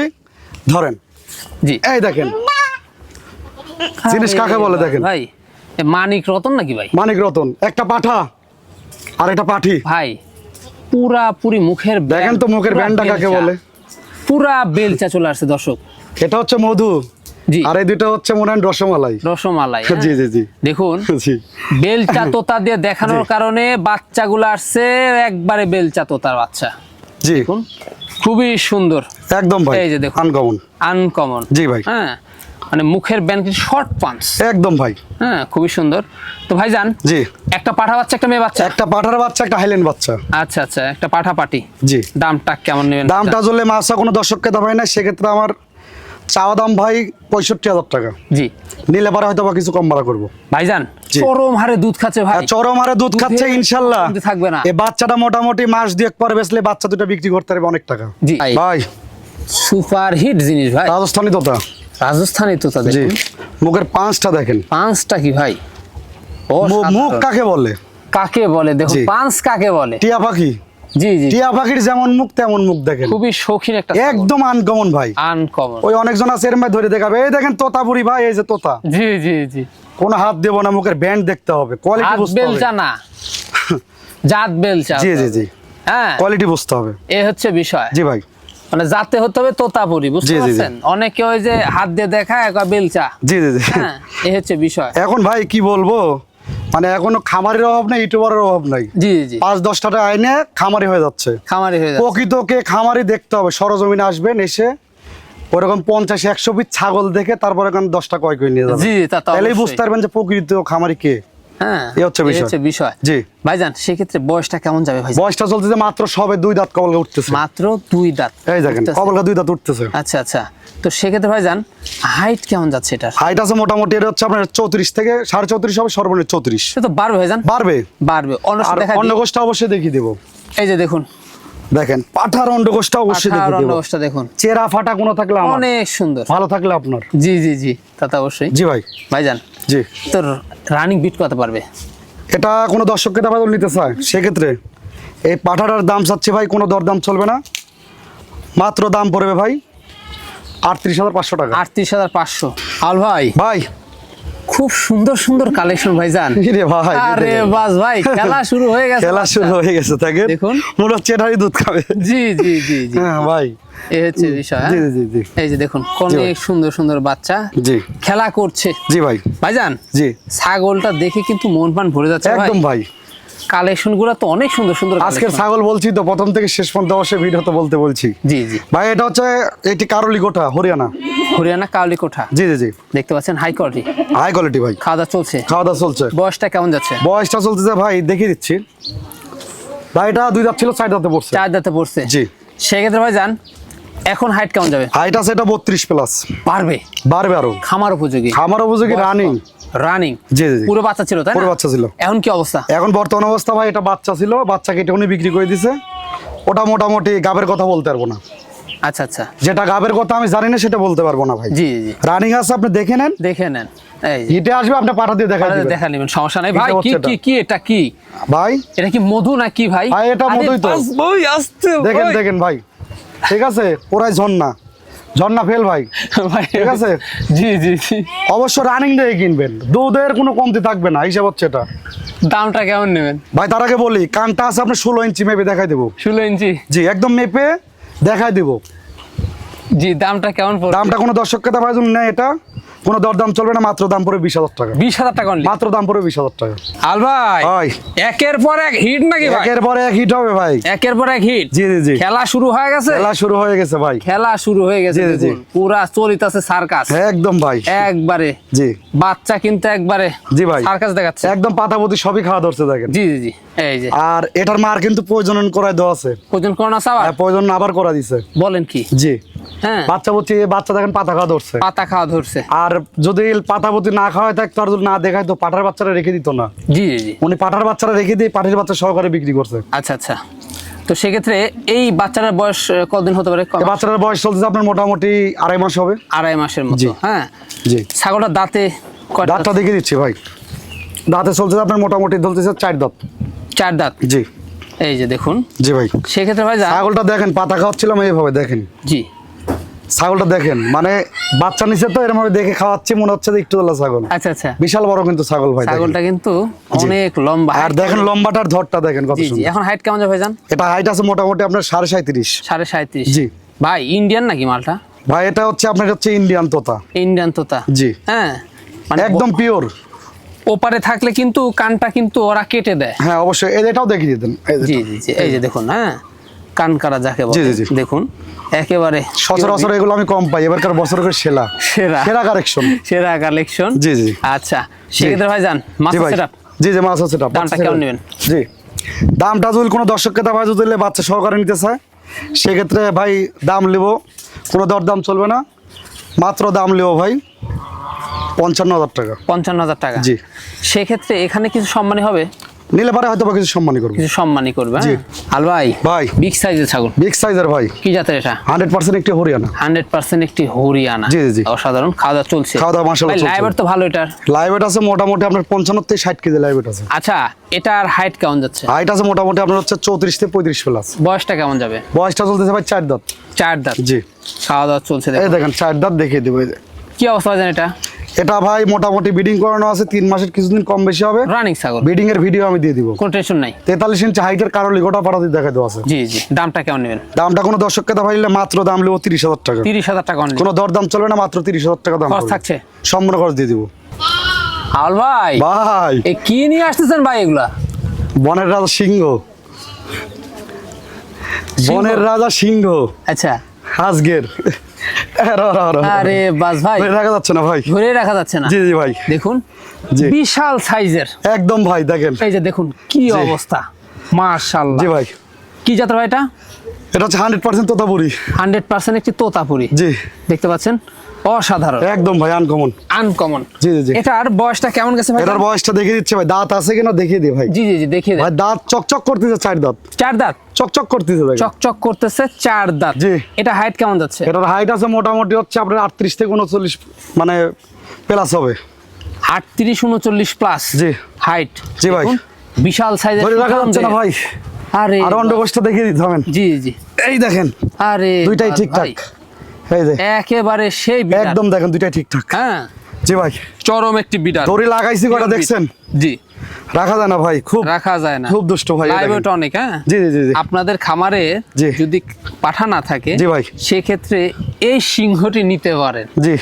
ধরেন। জি। এই দেখেন। জিনিস কাকে বলে দেখেন? ভাই মানিক রতন নাকি ভাই? মানিক রতন। একটা পাঠা আর একটা পাঠি। ভাই পুরা পুরি মুখের দেখেন তো মুখের ব্যান্ডটা কাকে বলে। পুরা বেলচা চলে আসছে দর্শক। এটা হচ্ছে মধু। জি। আর এই দুটো হচ্ছে মনে হয় রসমালাই। রসমালাই হ্যাঁ? জি জি জি। দেখুন [laughs] জি। বেলচা তোতা দিয়ে দেখানোর কারণে বাচ্চাগুলো আসছে একবারে বেলচা তোতার বাচ্চা। জি। খুবই সুন্দর। একদম ভাই এই যে দেখুন। আনকমন আনকমন জি ভাই। হ্যাঁ মানে মুখের ব্যান্ড শর্ট পাঞ্চ একদম ভাই। হ্যাঁ খুবই সুন্দর। তো ভাই যান জি। একটা পাঠা বাচ্চা একটা মেয়ে বাচ্চা? একটা পাঠার বাচ্চা একটা হাইল্যান্ড বাচ্চা। আচ্ছা আচ্ছা একটা পাঠা পাটি জি। দামটা কেমন নেবেন? দামটা ধরলে মাসা কোনো দর্শককে হয় না সেক্ষেত্রে আমার চাওয়া দাম ভাই পঁয়ষট্টি হাজার টাকা। জি। নিলে পারে হয়তো বা কিছু কম ভাড়া করব। ভাইজান। চরম হারে দুধ খাচ্ছে ভাই। আর চরম হারে দুধ খাচ্ছে ইনশাল্লাহ। থাকবে না। এই বাচ্চাটা মোটামুটি মাস দুয়েক পরে বেচলে বাচ্চা দুটো বিক্রি করতে পারবে অনেক টাকা। জি। ভাই। সুপার হিট জিনিস ভাই। রাজস্থানি তোতা। রাজস্থানি তো তাদের জি মুখের পাঁচটা দেখেন। পাঁচটা কি ভাই? ও মুখ কাকে বলে? কাকে বলে? দেখুন জি। পাঁচ কাকে বলে? টিয়া পাখি? জি জি। টিয়া পাখির যেমন মুখ তেমন মুখ দেখেন। খুবই শৌখিন একটা একদম আনকমন ভাই। আনকমন ওই অনেকজন আছে এরম ভাই ধরে দেখাবে। এই দেখেন তোতাপুরি ভাই এই যে তোতা। জি জি জি। কোন হাত দেবো না মুখের ব্যান্ড দেখতে হবে। কোয়ালিটি বুঝতে হবে। বেলচা না [laughs] জাত। বেলচা জি জি জি। হ্যাঁ। কোয়ালিটি বুঝতে হবে। এ হচ্ছে বিষয়। জি ভাই। মানে যাতে হতে হবে তোতাপুরি বুঝতে। পারছেন? অনেকে ওই যে হাত দিয়ে দেখা একবার বেলচা জি জি জি। হ্যাঁ এ হচ্ছে বিষয়। এখন ভাই কি বলব? মানে এখনও খামারের অভাব নাই ইউটিউবারের অভাব নাই। জি জি পাঁচ দশটা টাকা আইনে খামারি হয়ে যাচ্ছে। খামারি হয়ে প্রকৃত প্রকৃতকে খামারি দেখতে হবে সরজমিনে আসবেন এসে ওরকম পঞ্চাশ একশো পিস ছাগল দেখে তারপরে দশটা কয় করে নিয়ে যাবে জি তাহলেই বুঝতে পারবেন যে প্রকৃত খামারি কে। হ্যাঁ এই হচ্ছে এই বিষয়। হচ্ছে বিষয়। জি। ভাইজান সেক্ষেত্রে বয়সটা কেমন যাবে ভাই বয়সটা চলতেছে মাত্র সবে দুই দাঁত উঠতেছে। মাত্র দুই দাঁত এই দেখেন উঠতেছে। দুই দাঁত উঠতেছে। আচ্ছা আচ্ছা। তো সেক্ষেত্রে ভাইজান হাইট কেমন যাচ্ছে এটার? হাইট আছে মোটামুটি এটা হচ্ছে আপনার চৌত্রিশ থেকে সাড়ে চৌত্রিশ হবে সর্বনিম্ন চৌত্রিশ। সে তো বাড়বে ভাইজান। বাড়বে। বাড়বে। অন্য অন্য গোষ্ঠটা অবশ্যই দেখিয়ে দেবো। এই যে দেখুন। দেখেন পাঠার অন্ডকোষটা অবশ্যই পাঠা দেখে দেবো। অন্ডকোষটা দেখুন। চেরা ফাটা কোনো থাকলে অনেক সুন্দর। ভালো থাকলে আপনার। জি জি জি তা অবশ্যই। জি ভাই। ভাইজান জি। তোর রানিং বিট করতে পারবে? এটা কোনো দর্শককে দাবা নিতে চায়? সেক্ষেত্রে এই পাঠাটার দাম চাচ্ছে ভাই কোনো দরদাম চলবে না। মাত্র দাম পড়বে ভাই আটত্রিশ হাজার পাঁচশো টাকা। আটত্রিশ হাজার পাঁচশো। আল ভাই ভাই খুব সুন্দর সুন্দর কালেকশন ভাইজান। [laughs] রে ভাই আরে বাস ভাই খেলা শুরু হয়ে গেছে খেলা শুরু হয়ে গেছে তাকে দেখুন। মনে হচ্ছে এটারই দুধ খাবে। জি জি জি জি হ্যাঁ ভাই। এই হচ্ছে বিষয় হ্যাঁ? জি জি জি জি। এই যে দেখুন অনেক সুন্দর সুন্দর বাচ্চা। জি। খেলা করছে। জি ভাই। ভাইজান জি। ছাগলটা দেখে কিন্তু মন প্রাণ ভরে যাচ্ছে একদম ভাই। কালেকশনগুলো তো অনেক সুন্দর সুন্দর আজকের ছাগল বলছি তো প্রথম থেকে শেষ পর্যন্ত অবশ্যই ভিডিও তো বলতে বলছি। জি জি। ভাই এটা হচ্ছে এটি কারলি গোটা হরিয়ানা। হরিয়ানা কাউলি কোঠা জি জি জি। দেখতে পাচ্ছেন হাই কোয়ালিটি হাই কোয়ালিটি ভাই। খাওয়া দাওয়া চলছে। খাওয়া দাওয়া চলছে। বয়সটা কেমন যাচ্ছে? বয়সটা চলতেছে ভাই দেখিয়ে দিচ্ছি। ভাই এটা দুই দাঁত ছিল চার দাঁতে পড়ছে। চার দাঁতে পড়ছে। জি। সেক্ষেত্রে ভাই যান এখন হাইট কেমন যাবে? হাইট আছে এটা বত্রিশ প্লাস বাড়বে। বাড়বে আরও। খামার উপযোগী। খামার উপযোগী রানিং রানিং জি পুরো বাচ্চা ছিল তাই পুরো বাচ্চা ছিল। এখন কি অবস্থা? এখন বর্তমান অবস্থা ভাই এটা বাচ্চা ছিল বাচ্চাকে এটা উনি বিক্রি করে দিছে। ওটা মোটামুটি গাবের কথা বলতে পারব না। আচ্ছা আচ্ছা। যেটা গাবের কথা আমি জানি না সেটা বলতে পারব না ভাই। জি জি রানিং আছে আপনি দেখে নেন। দেখে নেন। হিটে আসবে আপনি পাঠা দিয়ে দেখা দিবেন। দেখা নেবেন সমস্যা নাই। ভাই কি এটা। কি কি এটা কি? ভাই? এটা কি মধু না কি ভাই? ভাই, এটা মধুই তো। দেখেন দেখেন ভাই। ঠিক আছে? পুরাই ঝর্ণা। ঝর্ণা ফেল ভাই। ঠিক আছে? জি জি জি। অবশ্য রানিং দিয়ে কিনবেন। দুধের কোনো কমতি থাকবে না হিসাব হচ্ছে এটা। দামটা কেমন নেবেন? ভাই তার আগে বলি কানটা আছে আপনার ষোলো ইঞ্চি মেপে দেখাই দেবো। ষোলো ইঞ্চি জি একদম মেপে দেখাই দেবো। জি দামটা কেমন দামটা কোনো দর্শককে দেওয়ার জন্য নেই এটা। কোনো দরদাম চলবে না মাত্র দাম পড়বে বিশ হাজার টাকা। বিশ হাজার টাকা মাত্র দাম পড়বে বিশ হাজার টাকা। আল ভাই। একের পর এক হিট নাকি একের পরে এক হিট হবে ভাই। একের পর এক হিট জি জি জি। খেলা শুরু হয়ে গেছে? খেলা শুরু হয়ে গেছে ভাই। খেলা শুরু হয়ে গেছে জি, জি। পুরা চলিতেছে সার্কাস। একদম ভাই। একবারে। জি। বাচ্চা কিন্তু একবারে জি ভাই। সার্কাস দেখাচ্ছে। একদম পাতাপতি সবই খাওয়া ধরছে দেখেন। জি জি জি। এই যে। আর এটার মার কিন্তু প্রয়োজনন করায় দেওয়া আছে। প্রয়োজন করোনা সাবার হ্যাঁ, প্রয়োজন আবার করা দিছে। বলেন কি? জি। হ্যাঁ। বাচ্চা বুচ্চি বাচ্চা দেখেন পাতা খাওয়া ধরছে। পাতা খাওয়া ধরছে। আর যদি পাতা পুতি না খাওয়াই থাকতো আর যদি না দেখায় তো পাঠার বাচ্চারা রেখে দিত না। জি জি উনি পাঠার বাচ্চারা রেখে দিয়ে পাঠির বাচ্চা সহকারে বিক্রি করছে। আচ্ছা আচ্ছা। তো সেক্ষেত্রে এই বাচ্চাটার বয়স কতদিন হতে পারে? বাচ্চাটার বয়স চলতেছে আপনার মোটামুটি আড়াই মাস হবে। আড়াই মাসের মতো হ্যাঁ। জি। ছাগলটার দাঁতে দাঁতটা দেখে দিচ্ছি ভাই। দাঁতে চলতেছে আপনার মোটামুটি চলতেছে চার দাঁত। চার দাঁত? জি। এই যে দেখুন। জি ভাই। সেক্ষেত্রে ভাই ছাগলটা দেখেন পাতা খাওয়াচ্ছিলাম এইভাবে দেখেন। জি। ছাগলটা দেখেন মানে বাচ্চা নিচে তো এরকম দেখে খাওয়াচ্ছি মনে হচ্ছে যে একটু তোলা ছাগল। আচ্ছা আচ্ছা। বিশাল বড় কিন্তু ছাগল ভাই ছাগলটা কিন্তু অনেক লম্বা আর দেখেন লম্বাটার ধরটা দেখেন কত সুন্দর। এখন হাইট কেমন যাবে ভাইজান? এটা হাইট আছে মোটামুটি আপনার সাড়ে সাঁত্রিশ সাড়ে সাঁত্রিশ জি। ভাই ইন্ডিয়ান নাকি মালটা? ভাই এটা হচ্ছে আপনার হচ্ছে ইন্ডিয়ান তোতা। ইন্ডিয়ান তোতা। জি। হ্যাঁ? মানে একদম পিওর ওপারে থাকলে কিন্তু কানটা কিন্তু ওরা কেটে দেয়। হ্যাঁ অবশ্যই। এটাও দেখিয়ে দিতেন এই যে- জি জি জি। এই যে দেখুন হ্যাঁ? কান কারা যাকে বলে। দেখুন একেবারে সচরাচর এগুলো আমি কম পাই এবারকার বছর করে সেরা। সেরা। সেরা কারেকশন সেরা কালেকশন জি, জি। আচ্ছা সেক্ষেত্রে ভাই যান মাছ জি জি জি মাছ আছে দামটা কেমন নেবেন? জি। দামটা যদি কোনো দর্শককে দাম যদি বাচ্চা সহকারে নিতে চায় সেক্ষেত্রে ভাই দাম নেব কোনো দর দাম চলবে না। মাত্র দাম নেব ভাই পঞ্চান্ন হাজার টাকা। পঞ্চান্ন হাজার টাকা। জি। সেক্ষেত্রে এখানে কিছু সম্মানী হবে? নিলে পারে হয়তো কিছু সম্মানই করব। কিছু সম্মানী করবে। হ্যাঁ? আল ভাই ভাই। বিগ সাইজের ছাগল। বিগ সাইজের ভাই। কি জাতের এটা? হান্ড্রেড পার্সেন্ট একটি হরিয়ানা। হান্ড্রেড পার্সেন্ট একটি হরিয়ানা। জি, জি। অসাধারণ খাওয়া চলছে। খাওয়া দাওয়া মাশাআল্লাহ চলছে। লাইভার তো ভালো এটার। লাইভেট আছে মোটামুটি আপনার পঞ্চান্ন থেকে ষাট কেজি লাইভেট আছে। আচ্ছা এটার হাইট কেমন যাচ্ছে? হাইট আছে মোটামুটি আপনার হচ্ছে চৌত্রিশ থেকে পঁয়ত্রিশ প্লাস বয়সটা কেমন যাবে? বয়সটা চলতেছে ভাই চার দাঁত। চার দাঁত। জি। খাওয়া দাওয়া চলছে এই দেখেন চার দাঁত দেখিয়ে দেবো। কি অবস্থা জানেন এটা? এটা ভাই মোটামুটি বিডিং করানো আছে তিন মাসের কিছুদিন কম বেশি হবে। রানিং ছাগল। বিডিং এর ভিডিও আমি দিয়ে দিব। কোনো টেনশন নাই। তেতাল্লিশ ইঞ্চি হাইটের কারও লিগোটা পাঠাতে দেখা দেওয়া আছে। জি জি দামটা কেমন নেবেন? দামটা কোনো দর্শককে দাম নিলে মাত্র দাম নেব তিরিশ হাজার টাকা। তিরিশ হাজার টাকা অনলি। কোনো দর দাম চলবে না মাত্র তিরিশ হাজার টাকা দাম খরচ থাকছে? সম্পূর্ণ খরচ দিয়ে দিব। আল ভাই ভাই। এ কি নিয়ে আসতেছেন ভাই এগুলা? বনের রাজা সিংহ। বনের রাজা সিংহ। আচ্ছা। আজকের র, র, র, র। আরে বাস ভাই। ধরে রাখা যাচ্ছে না ভাই। ধরে রাখা যাচ্ছে না। জি জি ভাই। দেখুন। বিশাল সাইজের। একদম ভাই দেখেন। এই যে দেখুন কি অবস্থা। মাশাআল্লাহ জি ভাই। কি জাতের ভাই এটা? এটা হচ্ছে hundred percent Totapuri. Hundred percent একটি তোতাপুরি। জি। দেখতে পাচ্ছেন? অসাধারণ। একদম ভাই আনকমন আনকমন জি জি জি। এটার বয়সটা কেমন গেছে ভাই? এটার বয়সটা দেখিয়ে দিচ্ছে ভাই। দাঁত আছে কিনা দেখিয়ে দিই ভাই। জি জি জি দেখিয়ে ভাই দাঁত চকচক করতেছে চার দাঁত। চার দাঁত? চকচক করতেছে ভাই চকচক করতেছে চার দাঁত। জি। এটা হাইট কেমন যাচ্ছে? এটার হাইট আছে মোটামুটি হচ্ছে আপনার আটত্রিশ থেকে উনচল্লিশ মানে প্লাস হবে। আটত্রিশ উনচল্লিশ প্লাস জি। হাইট জি ভাই। বিশাল সাইজের ধরে রাখা যাচ্ছে না ভাই। আরে আর অন্ডকোষটা দেখিয়ে দিতে হবেন জি জি এই দেখেন। আরে দুইটাই ঠিকঠাক। এই যে। একেবারে সেই একদম দেখেন দুইটাই ঠিকঠাক। হ্যাঁ। জি ভাই। চরম একটি বিটার দড়ি লাগাইছি কটা দেখছেন? জি। রাখা যায় না ভাই খুব রাখা যায় না। খুব দুষ্ট ভাই, এই অনেক হ্যাঁ? জি জি জি আপনাদের খামারে। যদি পাঠা না থাকে জি ভাই। সেক্ষেত্রে এই সিংহটি নিতে পারেন। জি।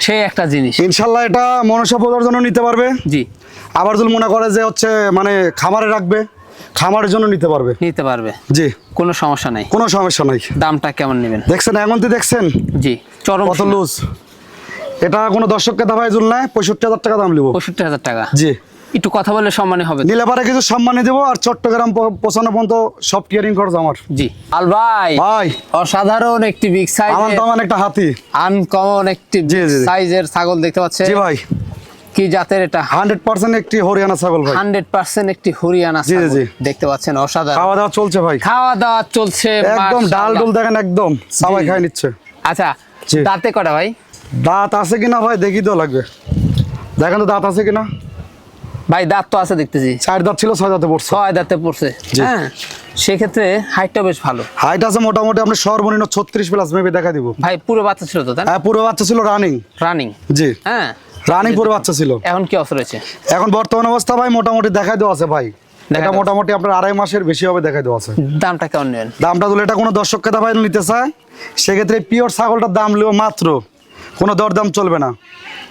সেই একটা জিনিস। ইনশাল্লাহ এটা মনসা পূজার জন্য নিতে পারবে। জি। আবার যদি মনে করে যে হচ্ছে মানে খামারে রাখবে খামারের জন্য নিতে পারবে? নিতে পারবে। জি। কোনো সমস্যা নাই। কোনো সমস্যা নাই। দামটা কেমন নেবেন? দেখছেন এখন তো দেখছেন? জি চরম কত লুজ? এটা কোনো দর্শককে দাবায় জুল নাই পঁয়ষট্টি হাজার টাকা দাম নিব। পঁয়ষট্টি হাজার টাকা। জি। একটু কথা বললে সম্মানী হবে। নিলে পারে কিছু সম্মানে দেবো আর চট্টগ্রাম পৌঁছানো পর্যন্ত সব টিয়ারিং খরচ আমার। জি। আল ভাই ভাই। অসাধারণ একটি বিগ সাইজ তো আমার একটা হাতি। আনকমন একটি। সাইজের ছাগল দেখতে পাচ্ছেন। জি ভাই। কি জাতের এটা? হান্ড্রেড পার্সেন্ট একটি হরিয়ানা ছাগল ভাই। হান্ড্রেড পার্সেন্ট একটি হরিয়ানা জি, জি, জি। দেখতে পাচ্ছেন অসাধারণ। খাওয়া দাওয়া চলছে ভাই। খাওয়া দাওয়া চলছে একদম ডাল ডুল দেখেন একদম। সবাই খাই নিচ্ছে। আচ্ছা দাঁতে কটা ভাই? দাঁত আছে কিনা ভাই দেখি তো লাগবে। দেখেন তো দাঁত আছে কিনা? ভাই দাঁত তো আছে দেখতেছি। চার দাঁত ছিল ছয় দাঁতে পড়ছে। ছয় দাঁতে পড়ছে। হ্যাঁ সেক্ষেত্রে হাইটটা বেশ ভালো। হাইট আছে মোটামুটি আপনি সর্বনিম্ন ছত্রিশ প্লাস মেবি দেখা দিব। ভাই পুরো বাচ্চা ছিল তো তাই হ্যাঁ পুরো বাচ্চা ছিল রানিং রানিং জি। হ্যাঁ রানিং পুরো বাচ্চা ছিল। এখন কি অবস্থা রয়েছে এখন বর্তমান অবস্থা ভাই মোটামুটি দেখাই দেওয়া আছে ভাই। এটা মোটামুটি আপনার আড়াই মাসের বেশি হবে দেখাই দেওয়া আছে। দামটা কেমন নেবেন? দামটা তুলে এটা কোনো দর্শক দর্শককে ভাই নিতে চায়। সেক্ষেত্রে পিওর ছাগলটার দাম লিও মাত্র। কোনো দরদাম চলবে না।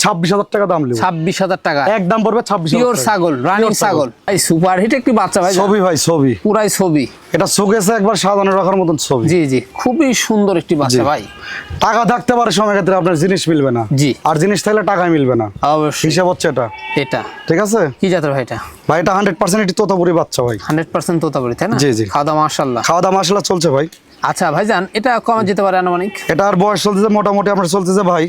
ছাব্বিশ হাজার টাকা দাম ছাব্বিশ হাজার টাকা। এক দাম পড়বে ছাব্বিশ পিওর ছাগল রানিং ছাগল। এই সুপার হিট একটি বাচ্চা ভাই। ছবি ভাই ছবি। পুরাই ছবি। এটা শোকেছে একবার সাজানো রাখার মতন ছবি। জি জি। খুবই সুন্দর একটি বাচ্চা ভাই। টাকা থাকতে পারে সময় ক্ষেত্রে আপনার জিনিস মিলবে না। জি। আর জিনিস থাকলে টাকা মিলবে না। অবশ্যই। হিসাব হচ্ছে এটা। এটা। ঠিক আছে? কি জাতের ভাই এটা? ভাই এটা হান্ড্রেড পার্সেন্ট একটি তোতাপুরি বাচ্চা ভাই। হান্ড্রেড পার্সেন্ট তোতাপুরি তাই না? জি, জি। খাওয়া দাওয়া মার্শাল্লাহ খাওয়া দাওয়া মশলা চলছে ভাই। আচ্ছা ভাইজান এটা কমে যেতে পারে আনুমানিক? এটা আর বয়স চলতেছে মোটামুটি আপনার চলতেছে ভাই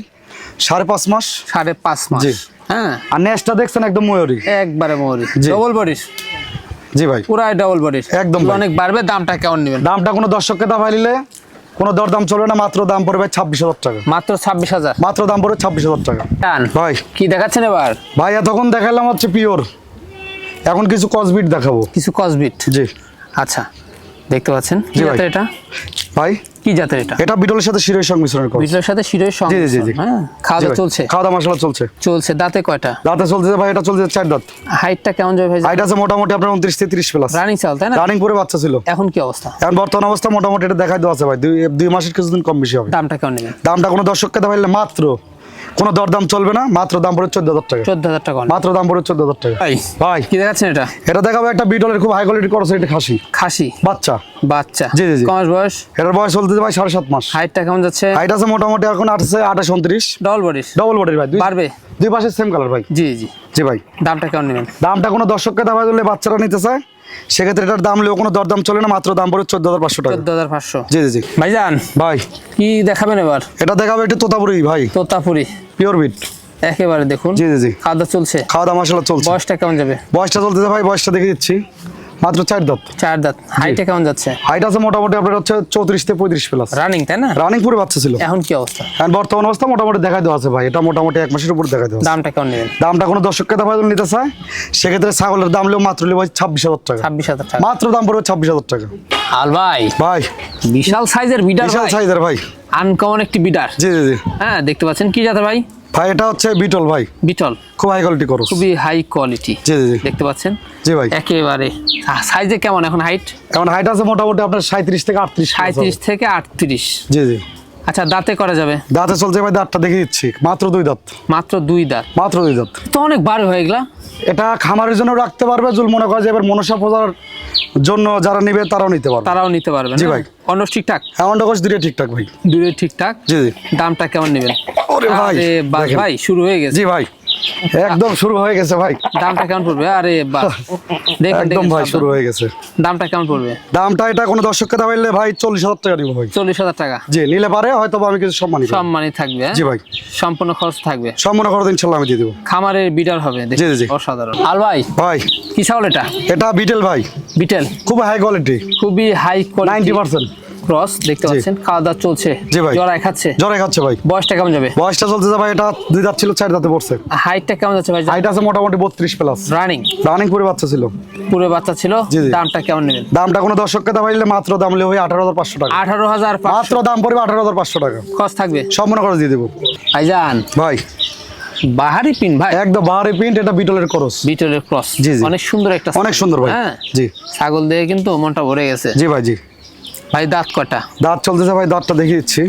সাড়ে পাঁচ মাস? সাড়ে পাঁচ মাস। জি। হ্যাঁ। আর নেক্সটটা দেখছেন একদম ময়ূরী? একবারে জি। ডবল বডির জি ভাই। পুরাই ডবল বডির একদম অনেক বাড়বে দামটা কেমন নেবেন? দামটা কোনো দর্শককে দাম নিলে কোনো দরদাম চলবে না মাত্র দাম পড়বে ছাব্বিশ হাজার টাকা। মাত্র ছাব্বিশ হাজার। মাত্র দাম পড়বে ছাব্বিশ হাজার টাকা। টান। ভাই। কি দেখাচ্ছেন এবার? ভাই এতক্ষণ দেখালাম হচ্ছে পিওর। এখন কিছু কসবিট দেখাবো। কিছু কসবিট জি। আচ্ছা। দেখতে পাচ্ছেন? কি ভাই। জাতের এটা? ভাই? কি জাতের এটা? এটা বিটলের সাথে শিরোই সংমিশ্রণ করছে বিটলের সাথে শিরোর সঙ্গে জি জি জি হ্যাঁ? খাওয়া। চলছে। খাওয়া মশলা চলছে। চলছে। দাঁতে কয়টা? দাঁতে চলতেছে ভাই এটা চলছে চার দাঁত। হাইটটা কেমন যাবে ভাই? হাইট আছে মোটামুটি আপনার উনত্রিশ থেকে তিরিশ প্লাস। রানিং চাল তাই না? রানিং করে বাচ্চা ছিল। এখন কি অবস্থা? এখন বর্তমান অবস্থা মোটামুটি এটা দেখাই দেওয়া আছে ভাই। দুই দুই মাসের কিছুদিন কম বেশি হবে। দামটা কেমন নেবেন? দামটা কোনো দর্শককে দেখাইলে মাত্র কোনো দরদাম চলবে না মাত্র দাম পড়ে চোদ্দ হাজার টাকা। চোদ্দ হাজার টাকা মাত্র দাম পড়ে চোদ্দ হাজার টাকা। ভাই ভাই কি দেখাচ্ছেন এটা? এটা দেখাবো একটা বিটলের খুব হাই কোয়ালিটি করছে এটা খাসি। খাসি? বাচ্চা। বাচ্চা। জি, জি। কমাস বয়স? এটার বয়স চলতেছে ভাই সাড়ে সাত মাস। হাইটটা কেমন যাচ্ছে? হাইট আছে মোটামুটি এখন আটছে আঠাশ উনত্রিশ। ডবল বডির ডবল বডির ভাই দুই বাড়বে? দুই পাশে সেম কালার ভাই। জি জি। জি ভাই। দামটা কেমন নেবেন? দামটা কোনো দর্শককে দাম দিলে বাচ্চারা নিতে চায়? সেক্ষেত্রে এটার দাম লেও কোনো দরদাম চলে না মাত্র দাম পড়ে চোদ্দ হাজার পাঁচশো টাকা। চোদ্দ হাজার পাঁচশো। জি জি জি। ভাইজান ভাই। কি দেখাবেন এবার? এটা দেখাবো একটু তোতাপুরি ভাই। তোতাপুরি। পিওর বিট একেবারে দেখুন। জি জি জি। খাওয়া দাওয়া চলছে? খাওয়া দাওয়া মশলা চলছে। বয়সটা কেমন যাবে? বয়সটা চলতেছে ভাই বয়সটা দেখে দিচ্ছি। মাত্র চার দাঁত। চার দাঁত। হাইটে কেমন যাচ্ছে? হাইট আছে মোটামুটি আপনার হচ্ছে চৌত্রিশ থেকে পঁয়ত্রিশ প্লাস রানিং তাই না? রানিং পুরো বাচ্চা ছিল। এখন কি অবস্থা? এখন বর্তমান অবস্থা মোটামুটি দেখাই দেওয়া আছে ভাই। এটা মোটামুটি এক মাসের উপর দেখাই দেওয়া দামটা কেমন নেবেন? দামটা কোনো দর্শককে দাম নিতে চায়? সেক্ষেত্রে ছাগলের দাম লেও মাত্র লেবো ছাব্বিশ হাজার টাকা। ছাব্বিশ হাজার টাকা। মাত্র দাম পড়বে ছাব্বিশ হাজার টাকা। আল ভাই। ভাই। বিশাল সাইজের বিডার বিশাল সাইজের ভাই। আনকমন একটি বিডার। জি জি জি। হ্যাঁ দেখতে পাচ্ছেন কি জাতের ভাই? ভাই এটা হচ্ছে বিটল ভাই। বিটল। খুব হাই কোয়ালিটি করো খুবই হাই কোয়ালিটি জি জি দেখতে পাচ্ছেন? জি ভাই। একেবারে। সাইজে কেমন এখন হাইট এখন হাইট আছে মোটামুটি আপনার সাঁত্রিশ থেকে আটত্রিশ সাঁত্রিশ থেকে আটত্রিশ। জি জি। আচ্ছা দাঁতে করা যাবে? দাঁতে চলছে ভাই দাঁতটা দেখে দিচ্ছি। মাত্র দুই দাঁত। মাত্র দুই দাঁত। মাত্র দুই দাঁত। তো অনেক বার হয়ে গেলা এটা খামারের জন্য রাখতে পারবে জুল মনে করে যে এবার মনসা পূজার জন্য যারা নিবে তারাও নিতে পারবে। তারাও নিতে পারবে জি হ্যাঁ? ভাই। অন্য ঠিকঠাক? এমন ডকস দুটো ঠিকঠাক ভাই। দূরে ঠিকঠাক? জি জি। দামটা কেমন নেবেন? ওরে ভাই আরে ভাই শুরু হয়ে গেছে। জি ভাই একদম শুরু হয়ে গেছে ভাই। দামটা কেমন পড়বে? আরে বাহ দেখেন একদম ভাই শুরু হয়ে গেছে। দামটা কেমন পড়বে? দামটা এটা কোনো দর্শককে দাবাইলে ভাই চল্লিশ হাজার টাকা দিব ভাই। চল্লিশ হাজার টাকা? জি নিলে পারে হয়তো আমি কিছু সম্মানিত সম্মানই থাকবে হ্যাঁ? জি ভাই। সম্পূর্ণ খরচ থাকবে। সম্পূর্ণ খরচ ইনশাল্লাহ আমি দিয়ে দেবো। খামারের বিডার হবে দেখুন, জি। অসাধারণ। আল ভাই ভাই। কি ছাগল এটা? এটা বিটেল ভাই। বিটেল? খুব হাই কোয়ালিটি খুবই হাই কোয়ালিটি পার্সেন্ট। ক্রস দেখতে পাচ্ছেন খাওয়া দাওয়া চলছে। জি ভাই। জড়াই খাচ্ছে? জ্বরে খাচ্ছে ভাই। বয়সটা কেমন যাবে? বয়সটা চলতেছে ভাই এটা দুই দাঁত ছিল চার দাঁতে পড়ছে। হাইটটা কেমন যাচ্ছে ভাই? হাইট আছে মোটামুটি বত্রিশ প্লাস রানিং রানিং করে বাচ্চা ছিল। পুরো বাচ্চা ছিল। দামটা কেমন নেবেন? দামটা কোনো দর্শককে দাবাইলে মাত্র দাম আঠারো হাজার পাঁচশো টাকা। আঠারো হাজার মাত্র দাম পড়বে আঠারো হাজার পাঁচশো টাকা। খরচ থাকবে? সম্পূর্ণ করে দিয়ে দেবো। ভাইজান। ভাই। বাহারি পিন ভাই। একদম বাহারি প্রিন্ট এটা বিটলের ক্রস। বিটলের ক্রস। জি, জি। অনেক সুন্দর একটা অনেক সুন্দর ভাই। হ্যাঁ? জি। ছাগল দিয়ে কিন্তু মনটা ভরে গেছে। জি ভাই জি। ভাই দাঁত কটা দাঁত চলতেছে ভাই দাঁতটা দেখিয়ে দিচ্ছি।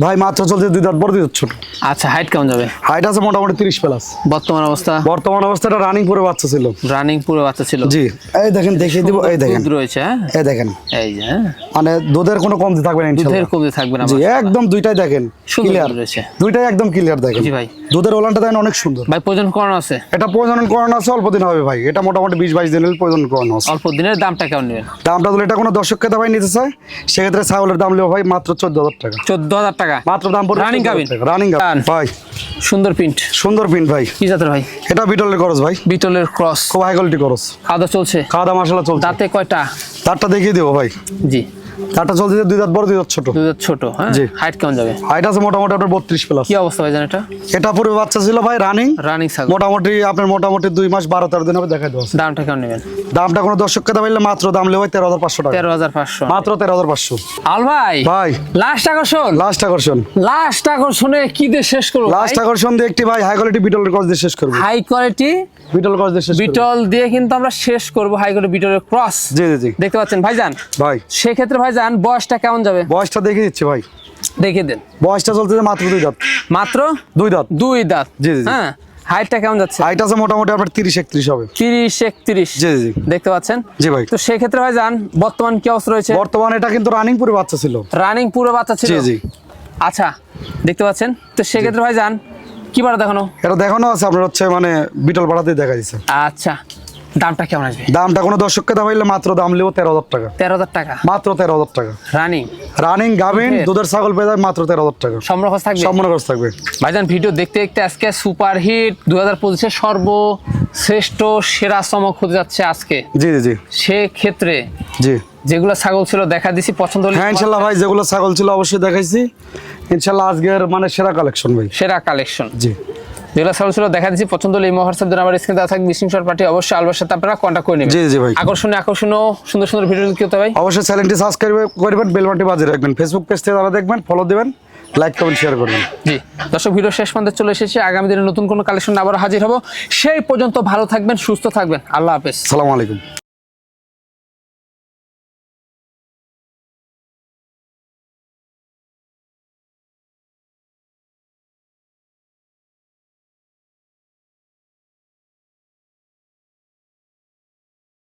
ভাই মাত্র চলছে দুই দাঁত বড় দুই দাঁত ছোট। আচ্ছা হাইট কেমন যাবে? হাইট আছে মোটামুটি তিরিশ প্লাস। বর্তমান অবস্থা? বর্তমান অবস্থাটা রানিং পুরো বাচ্চা ছিল। রানিং পুরো বাচ্চা ছিল। জি। এই দেখেন দেখিয়ে দিব এই দেখেন। দুধ রয়েছে হ্যাঁ? এই দেখেন। এই যে হ্যাঁ? মানে দুধের কোনো কমতি থাকবে না দুধের কমতি থাকবে না জি একদম দুইটাই দেখেন ক্লিয়ার রয়েছে। দুইটাই একদম ক্লিয়ার দেখেন। জি ভাই। দুধের ওলানটা দেখেন অনেক সুন্দর। ভাই প্রয়োজন করানো আছে? এটা প্রজনন করানো আছে অল্প দিন হবে ভাই। এটা মোটামুটি বিশ বাইশ দিনের প্রজনন করানো আছে। অল্প দিনের দামটা কেমন নেবেন? দামটা দিলে এটা কোনো দর্শককে দাবাই নিতে চায়? সেক্ষেত্রে ছাগলের দাম নেব ভাই মাত্র চোদ্দ হাজার টাকা। চোদ্দ হাজার টাকা। মাত্র দাম পড়বে রানিং গাভিন? Running Run। ভাই। সুন্দর প্রিন্ট সুন্দর প্রিন্ট ভাই। কি জাতের ভাই? এটা বিটলের ক্রস ভাই। বিটলের ক্রস খুব হাই কোয়ালিটি ক্রস খাওয়া চলছে। খাওয়া দাওয়া মশলা চলছে। দাঁতে কয়টা? তারটা দেখিয়ে দেবো ভাই। জি। চলছে দুই দাঁত বড় দুই দাঁত ছোট। দুধের ছোট হ্যাঁ? জি। হাইট কেমন যাবে? হাইট আছে মোটামুটি আপনার বত্রিশ প্লাস কি অবস্থা ভাই এটা? এটা পূর্বে বাচ্চা ছিল ভাই রানিং রানিং ছাগল। মোটামুটি আপনার মোটামুটি দুই মাস বারো তেরো দিন হবে দেখাই দেওয়া দামটা কেমন নেবেন? দামটা কোনো দাবাইলে মাত্র দাম টাকা। তেরো হাজার পাঁচশো। মাত্র তেরো হাজার পাঁচশো। আল ভাই ভাই। লাস্ট আকর্ষণ। লাস্ট আকর্ষণ। লাস্ট আকর্ষণে কি দিয়ে শেষ করব লাস্ট আকর্ষণ দিয়ে একটি ভাই হাই কোয়ালিটি বিটলের কস দিয়ে শেষ করব। হাই কোয়ালিটি বিটল কস দিয়ে শেষ বিটল দিয়ে কিন্তু আমরা শেষ করব হাই কোয়ালিটি বিটলের ক্রস জি জি জি। দেখতে পাচ্ছেন ভাইজান? ভাই। সেক্ষেত্রে ভাইজান বয়সটা কেমন যাবে? বয়সটা দেখিয়ে দিচ্ছি ভাই। দেখে দেন। বয়সটা চলতেছে মাত্র দুই দাঁত। মাত্র? দুই দাঁত। দুই দাঁত। জি, জি। হ্যাঁ হাইটটা কেমন যাচ্ছে? হাইট আছে মোটামুটি আপনার তিরিশ একত্রিশ হবে। তিরিশ একত্রিশ। জি জি দেখতে পাচ্ছেন? জি ভাই। তো সেক্ষেত্রে ভাইজান বর্তমান কি অবস্থা রয়েছে? বর্তমানে এটা কিন্তু রানিং পুরো বাচ্চা ছিল। রানিং পুরো বাচ্চা ছিল? জি জি। আচ্ছা দেখতে পাচ্ছেন? তো সেক্ষেত্রে ভাইজান কি বার দেখানো? এটা দেখানো আছে আপনার হচ্ছে মানে বিটল পাড়াতেই দেখা দিচ্ছে আচ্ছা দামটা কেমন আসবে? দামটা কোনো দর্শককে দাবাইলে মাত্র দাম নেব তেরো হাজার টাকা। তেরো হাজার টাকা? মাত্র তেরো হাজার টাকা। রানিং? রানিং গাভিন Okay. দুধের ছাগল পেয়ে মাত্র তেরো হাজার টাকা। সম্পর্ক থাকবে? সম্পূর্ণ থাকবে। ভাইজান ভিডিও দেখতে দেখতে আজকে সুপার হিট দু হাজার পঁচিশের সর্বশ্রেষ্ঠ সেরা চমক হতে যাচ্ছে আজকে। জি জি জি। সেক্ষেত্রে জি। যেগুলো ছাগল ছিল দেখা দিছি পছন্দ হলে হ্যাঁ ইনশাল্লাহ ভাই যেগুলো ছাগল ছিল অবশ্যই দেখাইছি। ইনশাল্লাহ আজকের মানে সেরা কালেকশন ভাই। সেরা কালেকশন জি। যেগুলো ছিল দেখা দিচ্ছি পছন্দ হলে এই দিন আমার স্ক্রিনে থাকবে মিসিং শর্ট পাঠিয়ে অবশ্যই আলবার সাথে আপনারা কন্ট্যাক্ট করে নেবেন। জি জি ভাই। আকর্ষণীয় আকর্ষণীয় সুন্দর সুন্দর ভিডিও কি হতে ভাই। অবশ্যই চ্যানেলটি সাবস্ক্রাইব করবেন বেলবানটি বাজিয়ে রাখবেন। ফেসবুক পেজ থেকে তারা দেখবেন ফলো দিবেন লাইক কমেন্ট শেয়ার করবেন। জি। দর্শক ভিডিও শেষ পর্যন্ত চলে এসেছে। আগামী দিনে নতুন কোনো কালেকশন আবার হাজির হব। সেই পর্যন্ত ভালো থাকবেন সুস্থ থাকবেন। আল্লাহ হাফেজ। সালামু আলাইকুম।